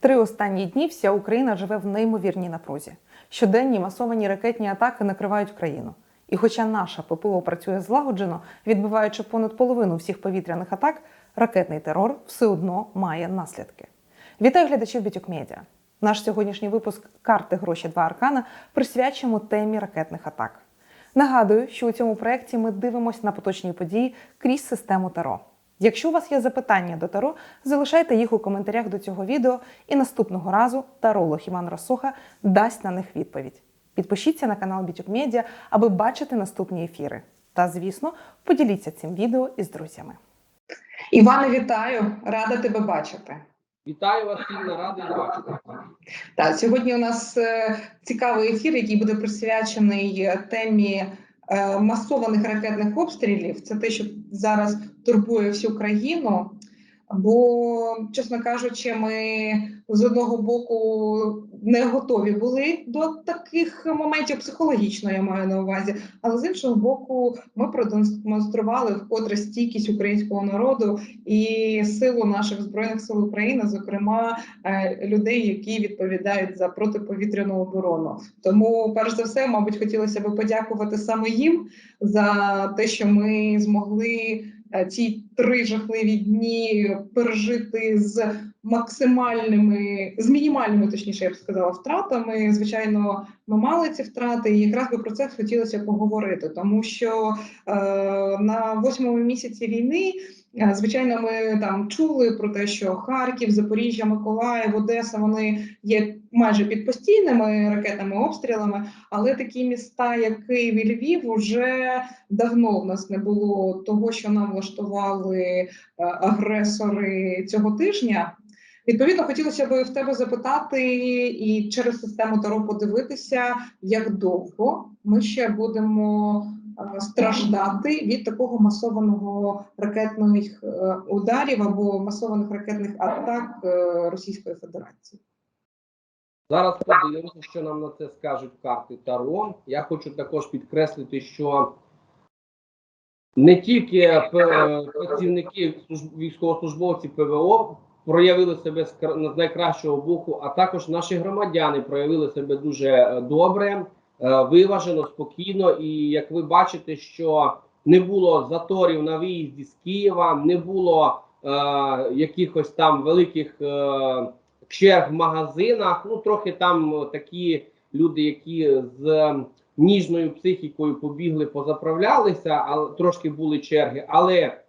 Три останні дні вся Україна живе в неймовірній напрузі. Щоденні масовані ракетні атаки накривають країну. І хоча наша ППО працює злагоджено, відбиваючи понад половину всіх повітряних атак, ракетний терор все одно має наслідки. Вітаю глядачів Бітюк Медіа. Наш сьогоднішній випуск карти гроші 2 аркана присвячимо темі ракетних атак. Нагадую, що у цьому проєкті ми дивимося на поточні події крізь систему Таро. Якщо у вас є запитання до Таро, залишайте їх у коментарях до цього відео, і наступного разу таролог Іван Росоха дасть на них відповідь. Підпишіться на канал Бітюк Медіа, аби бачити наступні ефіри. Та, звісно, поділіться цим відео із друзями. Іване, вітаю! Рада тебе бачити. Вітаю вас всіх на радий бачити. Так, сьогодні у нас е, цікавий ефір, який буде присвячений темі е, масованих ракетних обстрілів. Це те, що зараз турбує всю країну. Бо, чесно кажучи, ми з одного боку не готові були до таких моментів психологічно, я маю на увазі, але з іншого боку, ми продемонстрували вкотре стійкість українського народу і силу наших збройних сил України, зокрема е, людей, які відповідають за протиповітряну оборону. Тому, перш за все, мабуть, хотілося б подякувати саме їм за те, що ми змогли ці три жахливі дні пережити з максимальними, з мінімальними, точніше, я б сказала, втратами. Звичайно, ми мали ці втрати, і якраз би про це хотілося поговорити, тому що е, на восьмому місяці війни. е, Звичайно, ми там чули про те, що Харків, Запоріжжя, Миколаїв, Одеса вони є майже під постійними ракетними обстрілами, але такі міста, як Київ і Львів, вже давно в нас не було того, що нам влаштували е, агресори цього тижня. Відповідно, хотілося б в тебе запитати і через систему Таро подивитися, як довго ми ще будемо е, страждати від такого масованого ракетних е, ударів або масованих ракетних атак Російської Федерації. Зараз подивимося, що нам на це скажуть карти Таро. Я хочу також підкреслити, що не тільки працівники служб- військовослужбовці ПВО проявили себе з найкращого боку, а також наші громадяни проявили себе дуже е, добре, е, виважено, спокійно. І як ви бачите, що не було заторів на виїзді з Києва, не було е, якихось там великих е, черг в магазинах. Ну трохи там е, такі люди, які з ніжною психікою побігли, позаправлялися, але трошки були черги. Але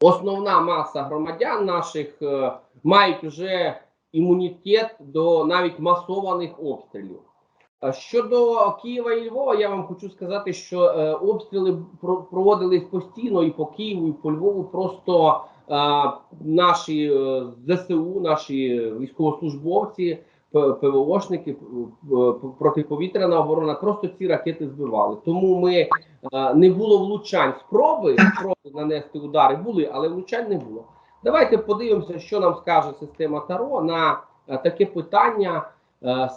основна маса громадян наших е, мають вже імунітет до навіть масованих обстрілів. Щодо Києва і Львова, я вам хочу сказати, що е, обстріли проводились постійно і по Києву, і по Львову. Просто е, наші е, ЗСУ, наші військовослужбовці, ПВОшники, п- п- протиповітряна оборона просто ці ракети збивали. Тому ми е, не було влучань. Спроби спроби нанести удари були, але влучань не було. Давайте подивимося, що нам скаже система Таро на е, таке питання. е,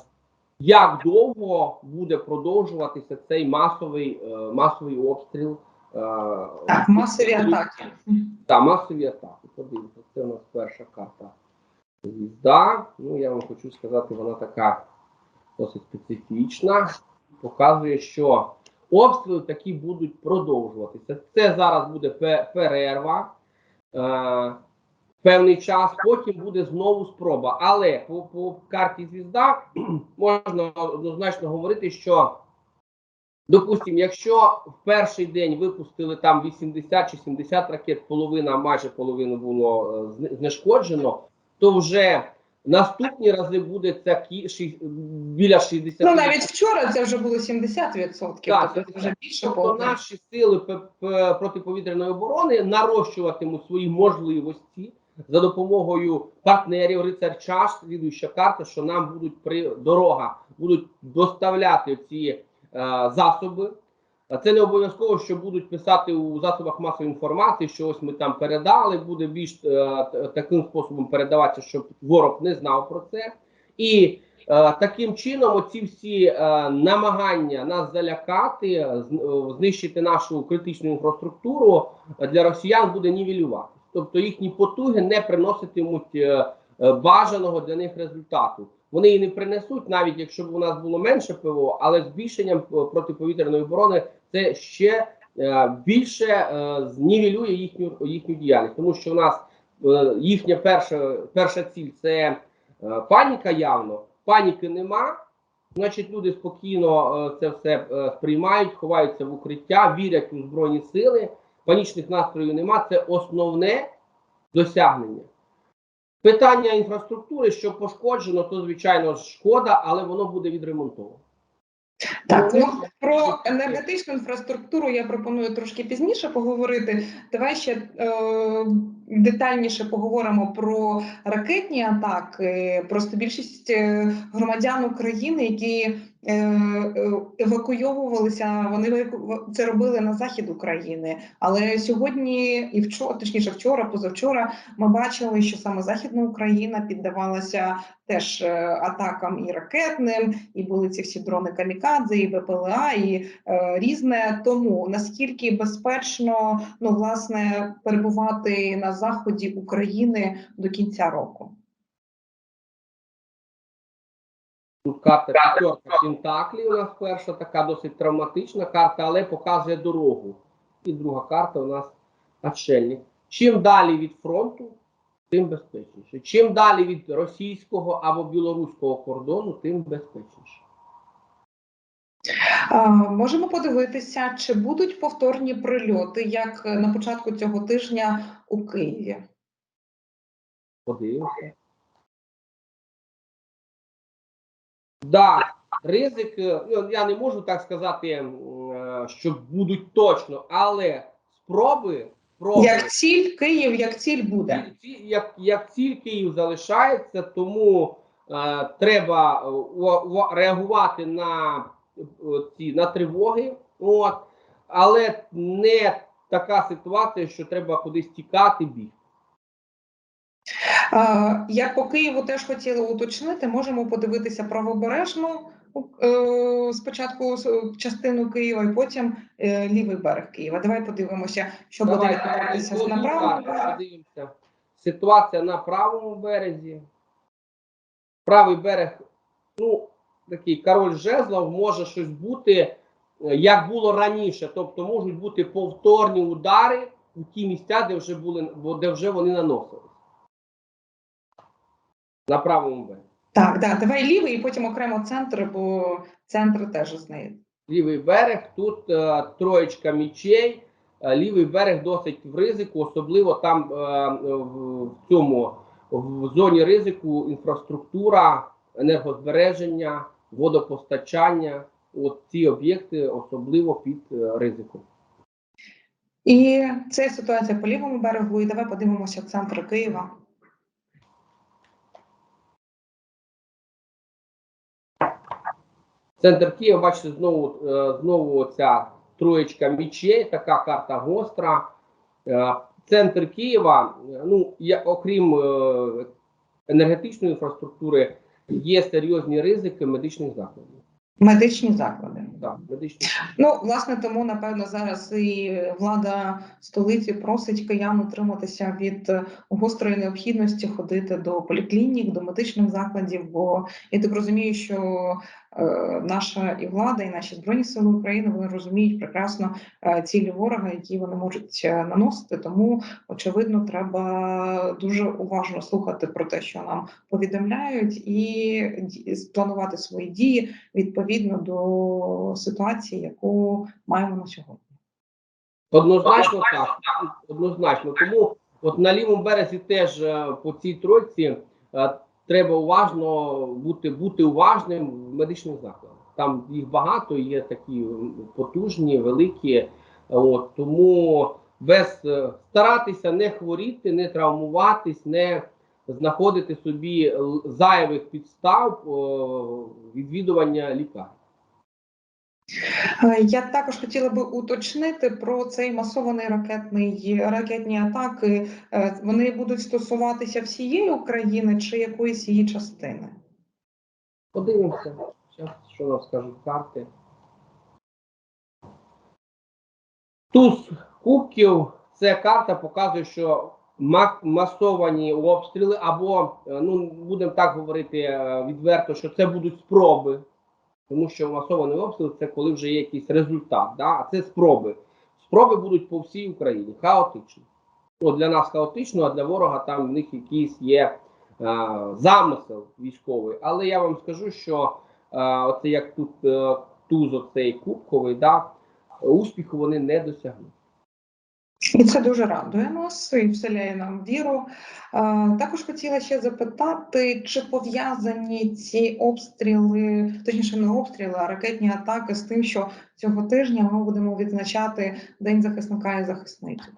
як довго буде продовжуватися цей масовий е, масовий обстріл? Е, Так, масові атаки. та масові атаки. Подивіться, це у нас перша карта. Звізда. Ну, я вам хочу сказати, вона така досить специфічна. Показує, що обстріли такі будуть продовжуватися. Це зараз буде перерва. Е, певний час, потім буде знову спроба. Але по, по карті звізда можна однозначно говорити, що, допустимо, якщо в перший день випустили там 80 чи 70 ракет, половина, майже половину було е, знешкоджено, то вже наступні рази буде це кі- шість- біля 60. Ну навіть вчора це вже було 70%, Так, тобто це вже більше Тобто половини. наші сили протиповітряної оборони нарощуватимуть свої можливості за допомогою партнерів рицар час, слідуюча карта, що нам будуть при дорога будуть доставляти ці засоби. А Це не обов'язково, що будуть писати у засобах масової інформації, що ось ми там передали, буде більш е, таким способом передаватися, щоб ворог не знав про це. І Е, Таким чином, оці всі е, намагання нас залякати, е, е, знищити нашу критичну інфраструктуру е, для росіян буде нівелювати. Тобто їхні потуги не приноситимуть е, е, бажаного для них результату. Вони і не принесуть, навіть якщо б у нас було менше ПВО, але збільшенням е, протиповітряної оборони це ще е, більше е, знівелює їхню їхню діяльність, тому що у нас їхня перша перша ціль це паніка явно. Паніки нема. Значить, люди спокійно це все сприймають, ховаються в укриття, вірять у збройні сили. Панічних настроїв нема. Це основне досягнення. Питання інфраструктури, що пошкоджено, то звичайно шкода, але воно буде відремонтовано. Так, ну про енергетичну інфраструктуру я пропоную трошки пізніше поговорити. Давай ще е, детальніше поговоримо про ракетні атаки. Просто більшість е, громадян України, які е, е, евакуйовувалися, вони це робили на захід України. Але сьогодні і вчора, точніше, вчора, позавчора, ми бачили, що саме Західна Україна піддавалася теж атакам і ракетним, і були ці всі дрони камікадзе, і БПЛА, і е, різне. Тому наскільки безпечно ну власне перебувати на заході України до кінця року? Карта п'ятерка Пентаклі у нас перша, така досить травматична карта, але показує дорогу. І друга карта у нас отшельник. Чим далі від фронту, тим безпечніше. Чим далі від російського або білоруського кордону, тим безпечніше. Можемо подивитися, чи будуть повторні прильоти, як е, на початку цього тижня у Києві. Подивимося. Да, ризик, ну, я не можу так сказати, е, що будуть точно, але спроби, спроби Як ціль Київ, як ціль буде. Як, як ціль Київ залишається, тому е, треба е, у- у- реагувати на ці на тривоги. От, але не така ситуація, що треба кудись тікати бігти. Я по Києву теж хотіла уточнити. Можемо подивитися правобережну е, спочатку частину Києва, і потім е, лівий берег Києва. Давай подивимося, що буде Давайте, відбуватися на правому березі. Ситуація на правому березі. Правий берег, ну, такий король жезлов, може щось бути, е, як було раніше. Тобто можуть бути повторні удари у ті місця, де вже були, де вже вони наносились. На правому березі. Так, да, давай лівий і потім окремо центр, бо центр теж з нею. Лівий берег, тут е, троєчка мічей. Е, лівий берег досить в ризику, особливо там е, в цьому в зоні ризику інфраструктура, енергозбереження, водопостачання. От ці об'єкти особливо під е, ризиком. І це ситуація по лівому берегу. І давай подивимося центр Києва. Центр Києва, бачите, знову, е, знову ця троєчка мічей, така карта гостра. Е, Центр Києва, ну, я, окрім енергетичної інфраструктури, є серйозні ризики медичних закладів. Медичні заклади. Так, медичні. Ну, власне, тому напевно зараз і влада столиці просить киян утриматися від гострої необхідності ходити до поліклінік, до медичних закладів. Бо я так розумію, що наша і влада, і наші збройні сили України вони розуміють прекрасно е, цілі ворога, які вони можуть е, наносити. Тому очевидно, треба дуже уважно слухати про те, що нам повідомляють, і спланувати свої дії відповідно до ситуації, яку маємо на сьогодні. Однозначно так. Однозначно. Тому от на лівому березі теж е, по цій тройці е, треба уважно бути, бути уважним в медичних закладах. Там їх багато, є такі потужні, великі. От, тому без е, старатися не хворіти, не травмуватись, не знаходити собі зайвих підстав о, відвідування лікарні. Е, Я також хотіла би уточнити про цей масований ракетний ракетні атаки. Е, Вони будуть стосуватися всієї України чи якоїсь її частини? Подивимося, Щас, що нам скажуть карти. Туз кубків це карта показує, що масовані обстріли, або е, ну будемо так говорити відверто, що це будуть спроби, тому що масований обстріл це коли вже є якийсь результат. Да? А це спроби. Спроби будуть по всій Україні, хаотично. Ну, для нас хаотично, а для ворога там в них якийсь є е, замисел військовий. Але я вам скажу, що е, оце як тут е, туз оцей кубковий, да, успіху вони не досягнуть. І це дуже радує нас і вселяє нам віру. Також хотіла ще запитати, чи пов'язані ці обстріли, точніше, не обстріли, а ракетні атаки з тим, що цього тижня ми будемо відзначати День захисника і кажуть.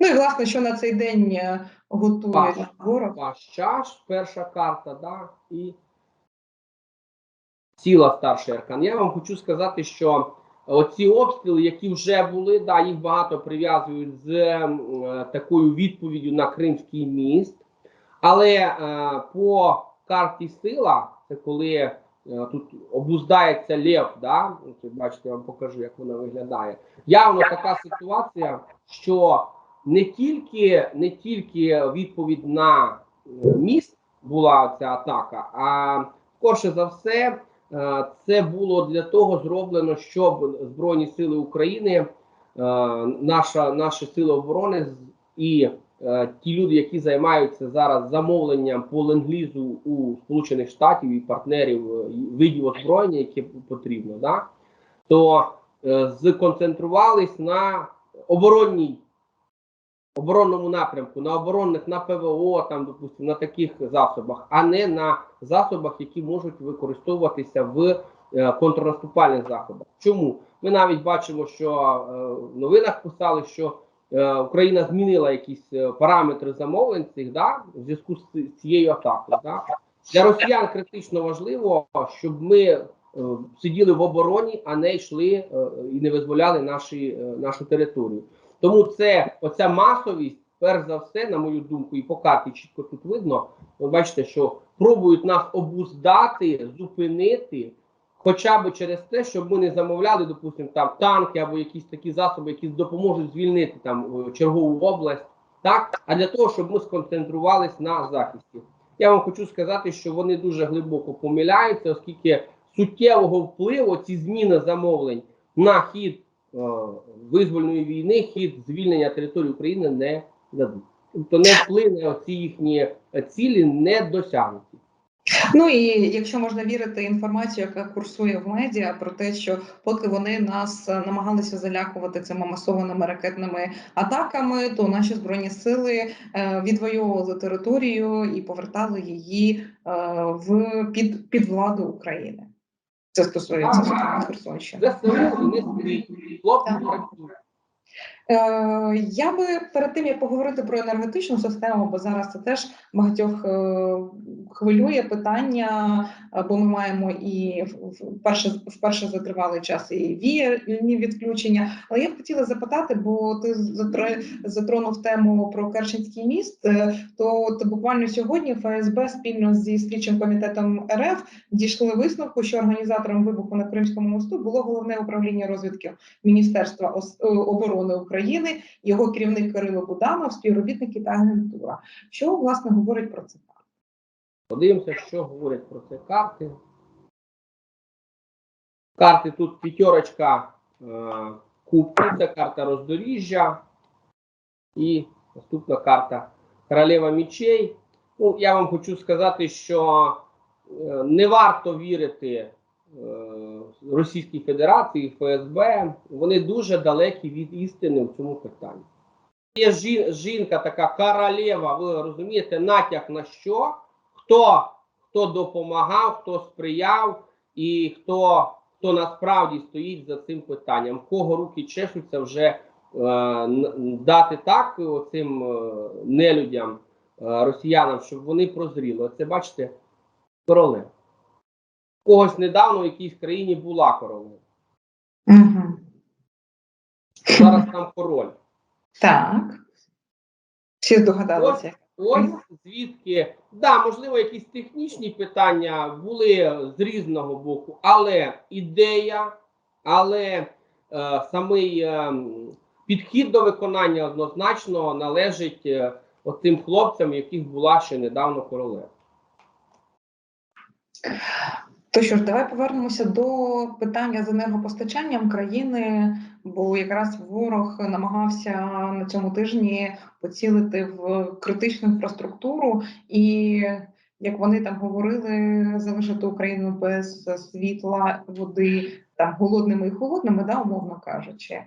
Ну і власне, що на цей день е, готує ворог. Ваш чаш, перша карта, да, і ціла старший аркан. Я вам хочу сказати, що оці обстріли, які вже були, да, їх багато прив'язують з е, такою відповіддю на Кримський міст. Але е, по карті сила, це коли е, тут обуздається лев, да? От бачите, я вам покажу, як вона виглядає. Явно така ситуація, що не тільки, не тільки відповідь на е, міст була ця атака, а скорше за все, е, це було для того зроблено, щоб Збройні Сили України, е, наша, наші сили оборони і е, ті люди, які займаються зараз замовленням по ленд-лізу у Сполучених Штатів і партнерів е, видів озброєння, яке потрібно, да, то е, сконцентрувались на оборонній оборонному напрямку, на оборонних, на ПВО, там, допустимо, на таких засобах, а не на засобах, які можуть використовуватися в е, контрнаступальних заходах. Чому? Ми навіть бачимо, що е, в новинах писали, що е, Україна змінила якісь параметри замовлень цих да, в зв'язку з цією атакою. Да. Для росіян критично важливо, щоб ми сиділи в обороні, а не йшли і не визволяли наші, нашу територію. Тому це оця масовість, перш за все, на мою думку, і по карті чітко тут видно. Ви бачите, що пробують нас обуздати, зупинити, хоча б через те, щоб ми не замовляли, допустимо, там танки або якісь такі засоби, які допоможуть звільнити там е, чергову область, так а для того, щоб ми сконцентрувались на захисті. Я вам хочу сказати, що вони дуже глибоко помиляються, оскільки суттєвого впливу ці зміни замовлень на хід визвольної війни, хід звільнення території України не дадуть. Тобто не вплине ці їхні е, цілі не досягнуті. Ну і якщо можна вірити інформацію, яка курсує в медіа про те, що поки вони нас е, намагалися залякувати цими масованими ракетними атаками, то наші збройні сили е, відвоювали територію і повертали її е, в під, під владу України. Це стосується Херсонщини. ЗСУ не спить, хлопці працюють. Е, Я би перед тим як поговорити про енергетичну систему, бо зараз це теж багатьох е, хвилює питання, е, бо ми маємо і вперше вперше за тривалий час і віяльні відключення. Але я б хотіла запитати, бо ти затр- затронув тему про Керченський міст. То от буквально сьогодні ФСБ спільно зі слідчим комітетом РФ дійшли висновку, що організатором вибуху на Кримському мосту було головне управління розвідки Міністерства оборони України, його керівник Кирило Буданов, співробітники та агентура. Що власне говорить про це? Подивимося, що говорять про це карти. Карти тут п'ятерочка е, кубків, це карта роздоріжжя. І наступна карта Королева мічей. Ну, я вам хочу сказати, що е, не варто вірити е, Російській Федерації, ФСБ. Вони дуже далекі від істини в цьому питанні. Є жінка така королева, ви розумієте, натяк на що? Хто, хто допомагав, хто сприяв і хто, хто насправді стоїть за цим питанням, кого руки чешуться вже е, дати так цим нелюдям, е, росіянам, щоб вони прозріли. Це бачите, королева. Когось недавно в якійсь країні була королева. Угу. Зараз там король. Так. Всі здогадалися. Ось звідки, да, можливо, якісь технічні питання були з різного боку, але ідея, але е, самий е, підхід до виконання однозначно належить е, оцим хлопцям, яких була ще недавно королева. То що ж, давай повернемося до питання з енергопостачанням країни, бо якраз ворог намагався на цьому тижні поцілити в критичну інфраструктуру, і як вони там говорили, залишити Україну без світла, води там голодними і холодними, да, умовно кажучи.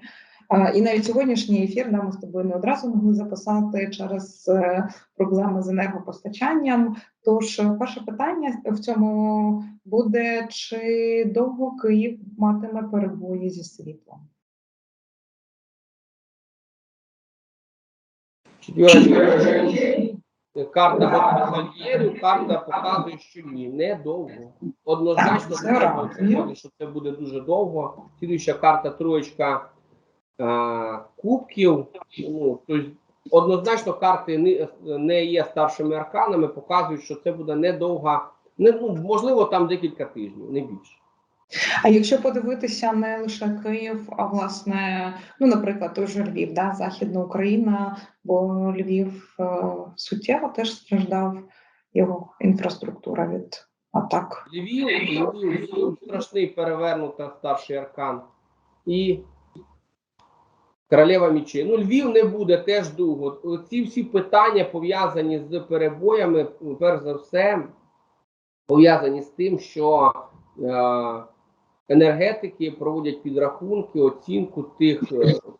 І навіть сьогоднішній ефір да, ми з тобою не одразу могли записати через е, проблеми з енергопостачанням. Тож е, перше питання в цьому буде: чи довго Київ матиме перебої зі світлом? Карта госпітальєрів, карта показує, що ні, недовго. Однозначно, Так, це треба що це буде дуже довго. Слідуюча карта троєчка кубків. Ну, тобто, однозначно, карти не, не є старшими арканами, показують, що це буде недовга, не, ну, можливо, там декілька тижнів, не більше. А якщо подивитися не лише Київ, а власне, ну, наприклад, той же Львів, да, Західна Україна, бо Львів е, суттєво теж страждав його інфраструктура від атак. Львів, Львів, Львів страшний перевернута старший аркан. І королева мічей. Ну, Львів не буде теж довго. Ці всі питання пов'язані з перебоями, перш за все, пов'язані з тим, що е, енергетики проводять підрахунки, оцінку тих,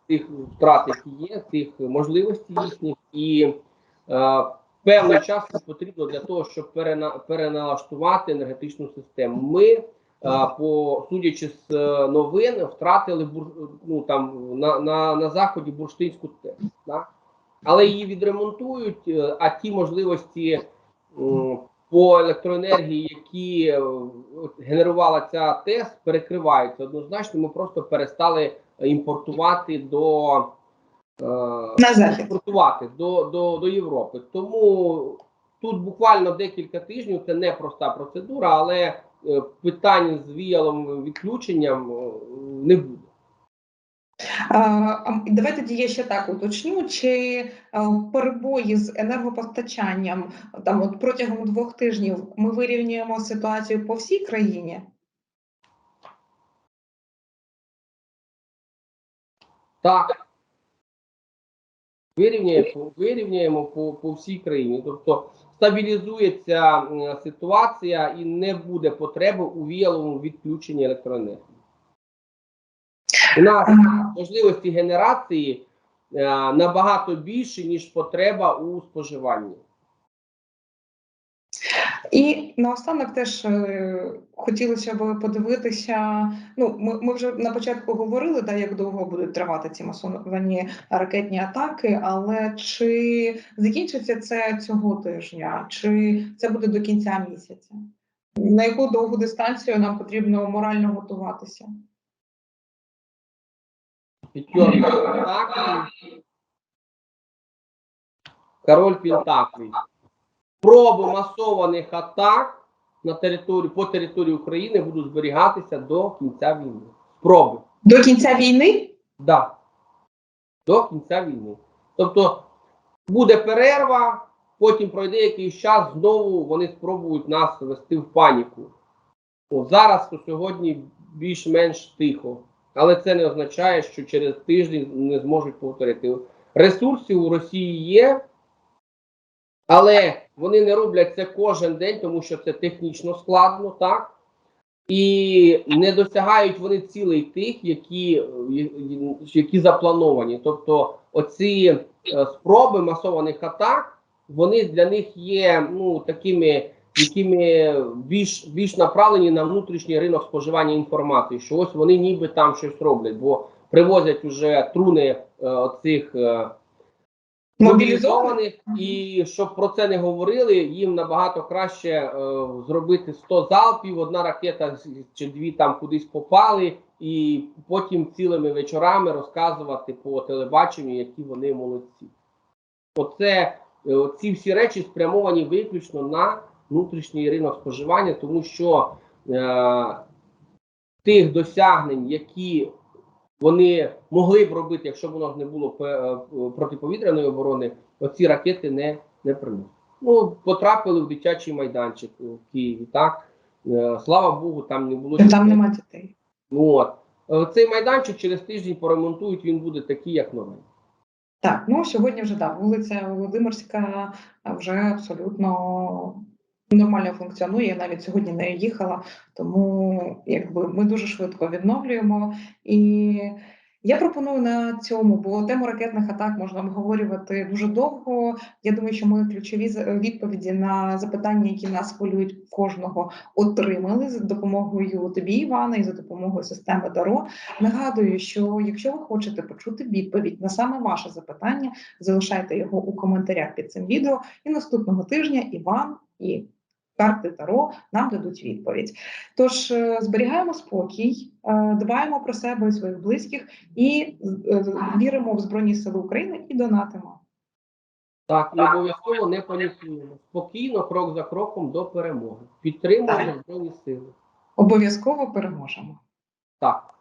тих втрат, які є, тих можливостей їхніх, і е, певний час потрібно для того, щоб перена, переналаштувати енергетичну систему. Ми, по судячи з е, новин, втратили ну, там, на, на, на заході бурштинську ТЕС. Да? Але її відремонтують, е, а ті можливості по електроенергії, які е, генерувала ця ТЕС, перекриваються. Однозначно, ми просто перестали імпортувати до. е, На захід. експортувати до, до, до Європи. Тому тут буквально декілька тижнів це не проста процедура, але е, питань з віяловим відключенням е, не буде. А тоді я ще так уточню, чи е, перебої з енергопостачанням там от протягом двох тижнів ми вирівнюємо ситуацію по всій країні? Так. Вирівняємо, вирівняємо по, по всій країні. Тобто стабілізується ситуація і не буде потреби у віяловому відключенні електроенергії. У нас можливості генерації е, набагато більше, ніж потреба у споживанні. І наостанок теж е, хотілося б подивитися. Ну, ми, ми вже на початку говорили, да, як довго будуть тривати ці масовані ракетні атаки, але чи закінчиться це цього тижня, чи це буде до кінця місяця? На яку довгу дистанцію нам потрібно морально готуватися? Король Пентаклів. Спроби масованих атак на територію, по території України будуть зберігатися до кінця війни. Спроби. До кінця війни? Да. До кінця війни. Тобто буде перерва, потім пройде якийсь час, знову вони спробують нас ввести в паніку. От зараз то сьогодні більш-менш тихо. Але це не означає, що через тиждень не зможуть повторити. Ресурси у Росії є, але вони не роблять це кожен день, тому що це технічно складно, так? І не досягають вони цілей тих, які, які заплановані. Тобто, оці е, спроби масованих атак, вони для них є ну, такими, якими більш, більш направлені на внутрішній ринок споживання інформації, що ось вони ніби там щось роблять, бо привозять уже труни е, оцих. Е, Мобілізованих? і щоб про це не говорили, їм набагато краще е, зробити 100 залпів, одна ракета чи дві там кудись попали, і потім цілими вечорами розказувати по телебаченню, які вони молодці. Оце е, ці всі речі спрямовані виключно на внутрішній ринок споживання, тому що е, тих досягнень, які вони могли б робити, якщо б у нас не було е, протиповітряної оборони, оці ракети не, не приносять. Ну, потрапили в дитячий майданчик в Києві, так? Е, Слава Богу, там не було Там нема дітей. Ну, От. Е, Цей майданчик через тиждень поремонтують, він буде такий, як новий. Так, ну сьогодні вже да, вулиця Володимирська вже абсолютно нормально функціонує. Я навіть сьогодні не їхала, тому якби ми дуже швидко відновлюємо. І я пропоную на цьому, бо тему ракетних атак можна обговорювати дуже довго. Я думаю, що ми ключові відповіді на запитання, які нас хвилюють кожного, отримали за допомогою тобі, Івана, і за допомогою системи Таро. Нагадую, що якщо ви хочете почути відповідь на саме ваше запитання, залишайте його у коментарях під цим відео. І наступного тижня Іван і карти Таро нам дадуть відповідь. Тож е, зберігаємо спокій, е, дбаємо про себе і своїх близьких і е, віримо в Збройні Сили України і донатимо. Так, і обов'язково не панікуємо. Спокійно, крок за кроком до перемоги. Підтримуємо Збройні сили. Обов'язково переможемо. Так.